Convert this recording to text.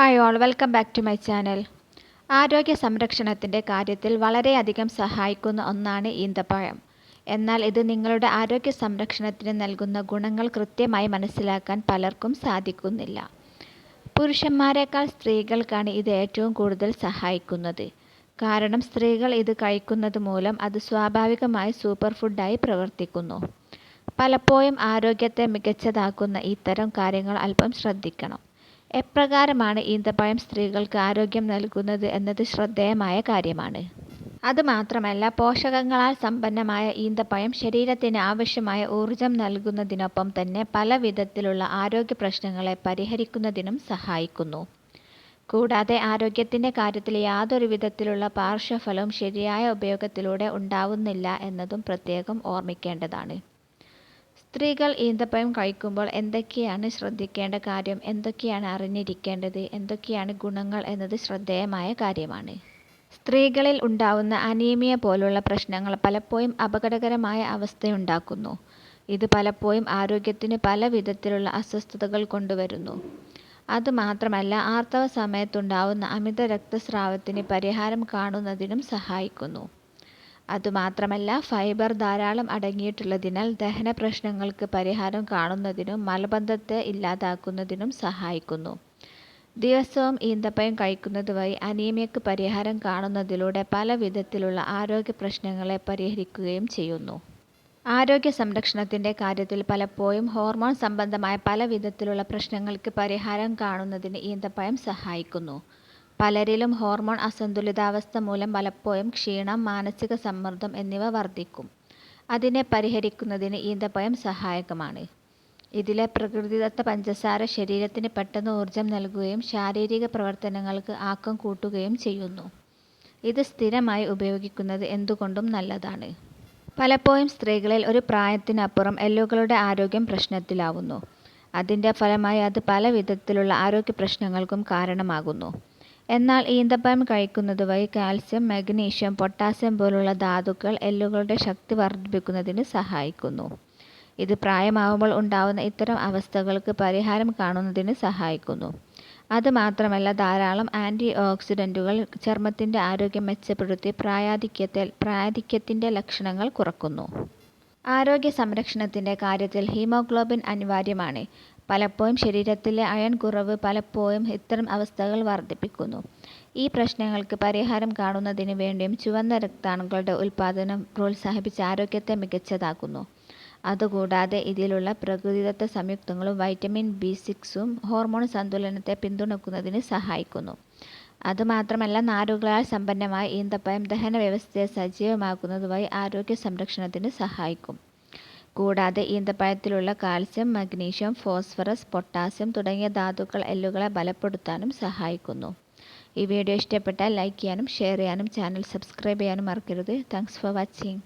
Hi all welcome back to my channel ആരോഗ്യ സംരക്ഷണത്തിന്റെ കാര്യത്തിൽ വളരെയധികം സഹായിക്കുന്ന ഒന്നാണ് ഈന്തപ്പഴം. എന്നാൽ ഇത് നിങ്ങളുടെ ആരോഗ്യ സംരക്ഷണത്തിന് നൽകുന്ന ഗുണങ്ങൾ കൃത്യമായി മനസ്സിലാക്കാൻ പലർക്കും സാധിക്കുന്നില്ല. പുരുഷന്മാരെക്കാൾ സ്ത്രീകൾക്കാണ് ഇത് ഏറ്റവും കൂടുതൽ സഹായിക്കുന്നത്. കാരണം സ്ത്രീകൾ ഇത് കഴിക്കുന്നത് മൂലം അത് സ്വാഭാവികമായി സൂപ്പർ ഫുഡായി പ്രവർത്തിക്കുന്നു. പലപ്പോഴും ആരോഗ്യത്തെ മികച്ചതാക്കുന്ന ഇത്തരം കാര്യങ്ങൾ അല്പം ശ്രദ്ധിക്കണം. എപ്രകാരമാണ് ഈന്തപ്പഴം സ്ത്രീകൾക്ക് ആരോഗ്യം നൽകുന്നത് എന്നത് ശ്രദ്ധേയമായ കാര്യമാണ്. അതുമാത്രമല്ല പോഷകങ്ങളാൽ സമ്പന്നമായ ഈന്തപ്പഴം ശരീരത്തിന് ആവശ്യമായ ഊർജം നൽകുന്നതിനൊപ്പം തന്നെ പല വിധത്തിലുള്ള ആരോഗ്യ പ്രശ്നങ്ങളെ പരിഹരിക്കുന്നതിനും സഹായിക്കുന്നു. കൂടാതെ ആരോഗ്യത്തിന്റെ കാര്യത്തിൽ യാതൊരു വിധത്തിലുള്ള പാർശ്വഫലവും ശരിയായ ഉപയോഗത്തിലൂടെ ഉണ്ടാവുന്നില്ല എന്നതും പ്രത്യേകം ഓർമ്മിക്കേണ്ടതാണ്. സ്ത്രീകൾ ഈന്തപ്പഴം കഴിക്കുമ്പോൾ എന്തൊക്കെയാണ് ശ്രദ്ധിക്കേണ്ട കാര്യം? എന്തൊക്കെയാണ് അറിഞ്ഞിരിക്കേണ്ടത്? എന്തൊക്കെയാണ് ഗുണങ്ങൾ എന്നത് ശ്രദ്ധേയമായ കാര്യമാണ്. സ്ത്രീകളിൽ ഉണ്ടാവുന്ന അനീമിയ പോലുള്ള പ്രശ്നങ്ങൾ പലപ്പോഴും അപകടകരമായ അവസ്ഥയുണ്ടാക്കുന്നു. ഇത് പലപ്പോഴും ആരോഗ്യത്തിന് പല വിധത്തിലുള്ള അസ്വസ്ഥതകൾ കൊണ്ടുവരുന്നു. അതുമാത്രമല്ല ആർത്തവ സമയത്തുണ്ടാവുന്ന അമിത രക്തസ്രാവത്തിന് പരിഹാരം കാണുന്നതിനും സഹായിക്കുന്നു. അതുമാത്രമല്ല ഫൈബർ ധാരാളം അടങ്ങിയിട്ടുള്ളതിനാൽ ദഹന പ്രശ്നങ്ങൾക്ക് പരിഹാരം കാണുന്നതിനും മലബന്ധത്തെ ഇല്ലാതാക്കുന്നതിനും സഹായിക്കുന്നു. ദിവസവും ഈന്തപ്പഴം കഴിക്കുന്നത് വഴി അനീമിയക്ക് പരിഹാരം കാണുന്നതിലൂടെ പല വിധത്തിലുള്ള ആരോഗ്യ പ്രശ്നങ്ങളെ പരിഹരിക്കുകയും ചെയ്യുന്നു. ആരോഗ്യ സംരക്ഷണത്തിന്റെ കാര്യത്തിൽ പലപ്പോഴും ഹോർമോൺ സംബന്ധമായ പല വിധത്തിലുള്ള പ്രശ്നങ്ങൾക്ക് പരിഹാരം കാണുന്നതിന് ഈന്തപ്പഴം സഹായിക്കുന്നു. പലരിലും ഹോർമോൺ അസന്തുലിതാവസ്ഥ മൂലം പലപ്പോഴും ക്ഷീണം മാനസിക സമ്മർദ്ദം എന്നിവ വർദ്ധിക്കും. അതിനെ പരിഹരിക്കുന്നതിന് ഈന്തപ്പഴം സഹായകമാണ്. ഇതിലെ പ്രകൃതിദത്ത പഞ്ചസാര ശരീരത്തിന് പെട്ടെന്ന് ഊർജം നൽകുകയും ശാരീരിക പ്രവർത്തനങ്ങൾക്ക് ആക്കം കൂട്ടുകയും ചെയ്യുന്നു. ഇത് സ്ഥിരമായി ഉപയോഗിക്കുന്നത് എന്തുകൊണ്ടും നല്ലതാണ്. പലപ്പോഴും സ്ത്രീകളിൽ ഒരു പ്രായത്തിനപ്പുറം എല്ലുകളുടെ ആരോഗ്യം പ്രശ്നത്തിലാവുന്നു. അതിന്റെ ഫലമായി അത് പല വിധത്തിലുള്ള ആരോഗ്യ പ്രശ്നങ്ങൾക്കും കാരണമാകുന്നു. എന്നാൽ ഈന്തപ്പഴം കഴിക്കുന്നത് വഴി കാൽസ്യം മഗ്നീഷ്യം പൊട്ടാസ്യം പോലുള്ള ധാതുക്കൾ എല്ലുകളുടെ ശക്തി വർദ്ധിപ്പിക്കുന്നതിന് സഹായിക്കുന്നു. ഇത് പ്രായമാവുമ്പോൾ ഉണ്ടാകുന്ന ഇത്തരം അവസ്ഥകൾക്ക് പരിഹാരം കാണുന്നതിന് സഹായിക്കുന്നു. അതുമാത്രമല്ല ധാരാളം ആന്റി ഓക്സിഡന്റുകൾ ചർമ്മത്തിന്റെ ആരോഗ്യം മെച്ചപ്പെടുത്തി പ്രായാധിക്യത്തെ പ്രായാധിക്യത്തിന്റെ ലക്ഷണങ്ങൾ കുറക്കുന്നു. ആരോഗ്യ സംരക്ഷണത്തിന്റെ കാര്യത്തിൽ ഹീമോഗ്ലോബിൻ അനിവാര്യമാണ്. പലപ്പോഴും ശരീരത്തിലെ അയൺ കുറവ് പലപ്പോഴും ഇത്തരം അവസ്ഥകൾ വർദ്ധിപ്പിക്കുന്നു. ഈ പ്രശ്നങ്ങൾക്ക് പരിഹാരം കാണുന്നതിന് വേണ്ടിയും ചുവന്ന രക്താണുക്കളുടെ ഉൽപ്പാദനം പ്രോത്സാഹിപ്പിച്ച് ആരോഗ്യത്തെ മികച്ചതാക്കുന്നു. അതുകൂടാതെ ഇതിലുള്ള പ്രകൃതിദത്ത സംയുക്തങ്ങളും വൈറ്റമിൻ ബി സിക്സും ഹോർമോൺ സന്തുലനത്തെ പിന്തുണക്കുന്നതിന് സഹായിക്കുന്നു. അതുമാത്രമല്ല നാരുകളാൽ സമ്പന്നമായ ഈന്തപ്പഴം ദഹന വ്യവസ്ഥയെ സജീവമാക്കുന്നതുമായി ആരോഗ്യ സംരക്ഷണത്തിന് സഹായിക്കും. കൂടാതെ ഈന്തപ്പഴത്തിലുള്ള കാൽസ്യം മഗ്നീഷ്യം ഫോസ്ഫറസ് പൊട്ടാസ്യം തുടങ്ങിയ ധാതുക്കൾ എല്ലുകളെ ബലപ്പെടുത്താനും സഹായിക്കുന്നു. ഈ വീഡിയോ ഇഷ്ടപ്പെട്ടാൽ ലൈക്ക് ചെയ്യാനും ഷെയർ ചെയ്യാനും ചാനൽ സബ്സ്ക്രൈബ് ചെയ്യാനും മറക്കരുത്. Thanks for watching.